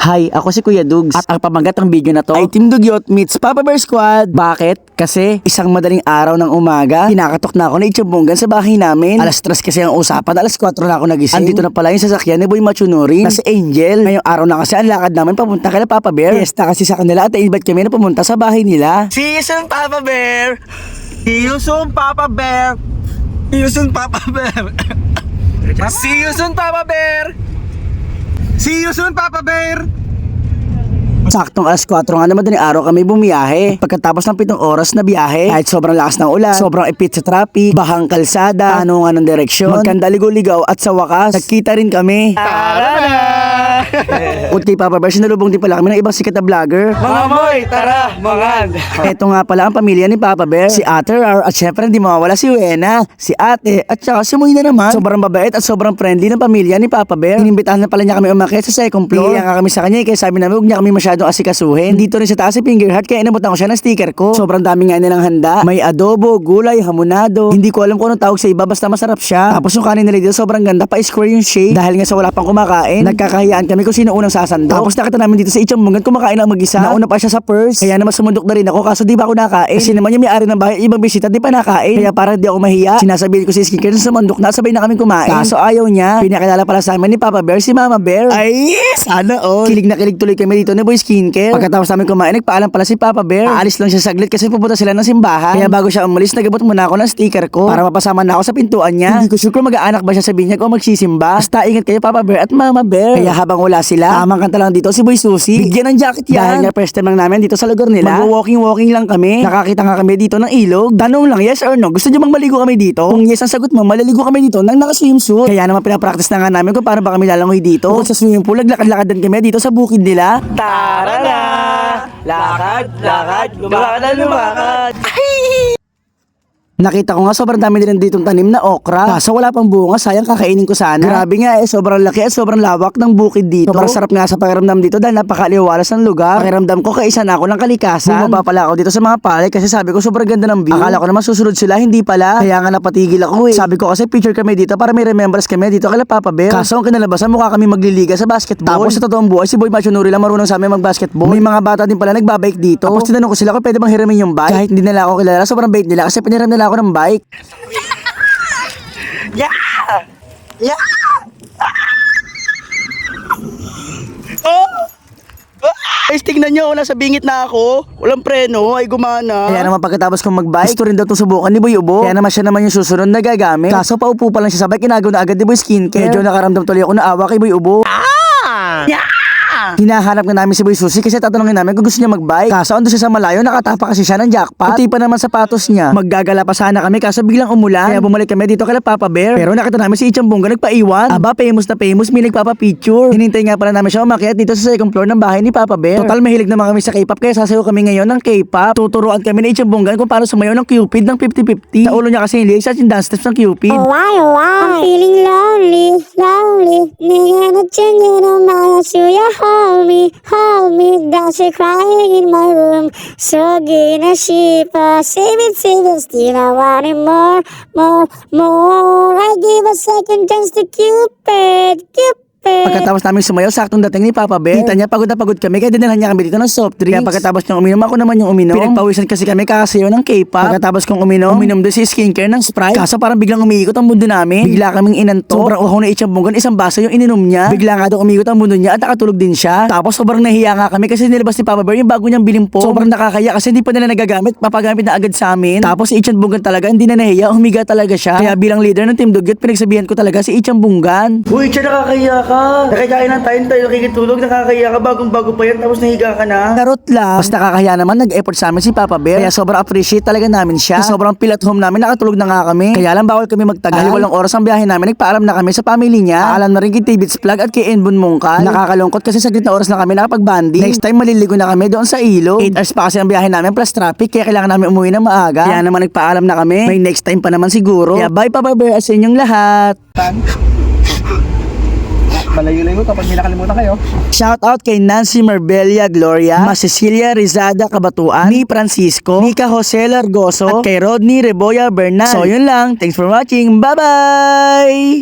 Hi, ako si Kuya Dugs at ang pamagat ng video na to ay Team Dugyot meets Papa Bear Squad. Bakit? Kasi isang madaling araw ng umaga, kinakatok na ako na itsambunggan sa bahay namin. Alas 3 kasi ang usapan, alas 4 na ako nagising. Andito na pala yung sasakyan ni Boy Machunurin na si Angel. Ngayong araw na kasi ang lakad namin papunta kay Papa Bear. Fiesta kasi sa kanila at invite kami na pumunta sa bahay nila. See you soon, Papa Bear! See you soon, Papa Bear! See you soon, Papa Bear! See you soon, Papa Bear! You soon, Papa Bear! Saktong alas 4 nga naman din araw kami bumiyahe. Pagkatapos ng pitong oras na biyahe, kahit sobrang lakas ng ulan, sobrang ipit sa traffic, bahang kalsada, ano nga ng direksyon, magkandaligo-ligaw at sa wakas, nagkita rin kami. Tara na! Kay Papa Bear, sinalubong din pala kami ng ibang sikat na vlogger. Mga moy, tara, mangad! Ito nga pala ang pamilya ni Papa Bear, si Ate Rar at syempre hindi mawawala si Wena, si Ate at saka si Moy na naman. Sobrang babait at sobrang friendly ng pamilya ni Papa Bear. Inimbitahan na pala niya kami umakyat sa second floor. Nga kami sa kanya eh, kaya sabi namin huwag niya kami masyadong asikasuhin. Dito rin sa taas si finger heart kaya inabutan ko siya ng sticker ko. Sobrang dami nga nilang handa. May adobo, gulay, hamonado. Hindi ko alam kung anong tawag sa iba basta masarap siya. Tapos yung kanin nila dito sobrang ganda pa square yung shape. Dahil nga sa wala pang kumakain, nagkakahiyaan kami kung sino unang sasando. Tapos nakita namin dito sa Ichambungan kumakain lang mag-isa. Nauna pa siya sa first. Kaya naman sumundok na rin ako kaso di ba ako nakain. Kasi naman yung may-ari ng bahay, ibang bisita di pa nakain. Kaya para di ako mahiya, sinasabihin ko si skincare na sumundok na sabay na kami kumain. Kaso ayaw niya. Pinakilala pala sa amin ni Papa Bear si Mama Bear. Ay, sana all. Kilig na kilig tuloy kami dito ni Boy Skincare. Pagkatapos namin kumain, nagpaalam pala si Papa Bear. Aalis lang siya saglit kasi pupunta sila ng simbahan. Kaya bago siya umalis, nagabot muna ako ng sticker ko para mapasama na ako sa pintuan niya. Hindi ko sure kung mag-aanak ba siya sa binyag o magsisimba. Basta ingat kayo Papa Bear at Mama Bear. Kaya habang wala sila, tamang kanta lang dito si Boy Susi. Bigyan ng jacket yan. Dahil nga first time lang namin dito sa lugar nila. Mag-walking-walking lang kami. Nakakita nga kami dito ng ilog. Tanong lang, yes or no? Gusto niyo bang maligo kami dito? Kung yes ang sagot mo, maliligo kami dito nang naka-swimsuit. Kaya naman pinapractice na nga namin kung paano ba kami lalangoy dito. Bukod sa swimming pool, naglakad-lakad din kami dito sa bukid nila. Tara na! Lakad, lakad, lumakad na lumakad! Nakita ko nga sobrang dami din ditong tanim na okra. Kaso wala pang bunga, sayang kakainin ko sana. Grabe nga eh, sobrang laki at sobrang lawak ng bukid dito. Sobrang sarap nga sa pakiramdam dito dahil napakaliwalas ng lugar. Pakiramdam ko kaisa na ako ng kalikasan. Bumaba pala ako dito sa mga palay kasi sabi ko sobrang ganda ng view. Akala ko naman susunod sila, hindi pala. Kaya nga napatigil ako eh. Sabi ko kasi picture kami dito para may remembrance kami dito kay Papa Bear. Kaso ang kinalabasan mukha kami magliliga sa basketball. Tapos sa totoong buhay, si Boy Machonuri lang marunong sa amin mag-basketball. May mga bata din pala nagbabike dito. Tapos tinanong ko sila kung pwede bang hiramin yung bike. Kahit hindi nila ako kilala, sobrang bait nila kasi piniram nila ako ng bike. Yeah! Yeah! Oh! Guys, tignan nyo, nasa bingit na ako. Walang preno, ay gumana. Kaya naman pagkatapos kong mag-bike, gusto rin daw itong subukan ni Boy Ubo. Kaya naman siya naman yung susunod na gagamit. Kaso paupo pa lang siya sa bike, inagaw na agad ni Boy Skincare. Medyo nakaramdam tuloy ako na awa kay Boy Ubo Hinahanap nga namin si Boy Susi kasi tatanungin namin kung gusto niya mag-bike. Kaso ando siya sa malayo, nakatapa kasi siya ng jackpot. Puti pa naman sapatos niya. Maggagala pa sana kami kaso biglang umulan. Kaya bumalik kami dito kay Papa Bear. Pero nakita namin si Ichang Bunga nagpaiwan. Aba, famous na famous, may nagpapa-picture. Hinintay nga pala namin siya umakyat dito sa second floor ng bahay ni Papa Bear. Total mahilig naman kami sa K-pop kaya sasayaw kami ngayon ng K-pop. Tuturuan kami ni Ichang Bunga kung paano sumayaw ng Cupid ng 50-50. Sa ulo niya kasi yung lyrics at yung dance steps ng Cupid. Why, why? I'm feeling lonely, lonely. 내가 놓친 건 말아줘야 hold me, hold me, hold me, don't you crying in my room. So in a sheep, save it, save it, still I want it more, more, more. I give a second chance to Cupid, Pagkatapos namin sumayaw, saktong dating ni Papa Bear. Kita niya, pagod na pagod kami, kaya dinalhan niya kami dito ng soft drinks. Kaya pagkatapos niyang uminom, ako naman yung uminom. Pinagpawisan kasi kami kakasayaw ng K-pop. Pagkatapos kong uminom, uminom din si skincare ng Sprite. Kaso parang biglang umiikot ang mundo namin. Bigla kaming inanto. Sobrang uhaw na itsambungan, isang baso yung ininom niya. Bigla nga daw umiikot ang mundo niya at nakatulog din siya. Tapos sobrang nahiya nga kami kasi nilabas ni Papa Bear yung bago niyang bilimpo. Sobrang nakakaya kasi hindi pa nila nagagamit, papagamit na agad sa amin. Tapos si Itsambungan talaga, hindi na nahiya, humiga talaga siya. Kaya bilang leader ng Team Dugyot, pinagsabihan ko talaga si Itsambungan. Uy, siya nakakaya ka! Nakakain lang tayo tayo nakikitulog, nakakaya ka bagong bago pa yan tapos nahiga ka na. Charot lang. Basta kakaya naman, nag-effort sa amin si Papa Bear. Kaya sobrang appreciate talaga namin siya. Sa sobrang feel at home namin, nakatulog na nga kami. Kaya lang bawal kami magtagal. Walang oras ang biyahe namin, nagpaalam na kami sa family niya. Alam na rin kay Tibits Vlog at kay Enbun Mungkal. Nakakalungkot kasi saglit na oras na kami nakapag-banding. Next time, maliligo na kami doon sa ilo. 8 hours pa kasi ang biyahe namin plus traffic, kaya kailangan namin umuwi ng maaga. Kaya naman nagpaalam na kami. May next time pa naman siguro. Kaya bye Papa Bear sa inyong lahat. Malayo-layo kapag may nakalimutan kayo. Shout out kay Nancy Marbella Gloria, Mas Cecilia Rizada Kabatuan, ni Francisco, Nika Jose Largoso, at kay Rodney Reboya Bernal. So yun lang. Thanks for watching. Bye-bye!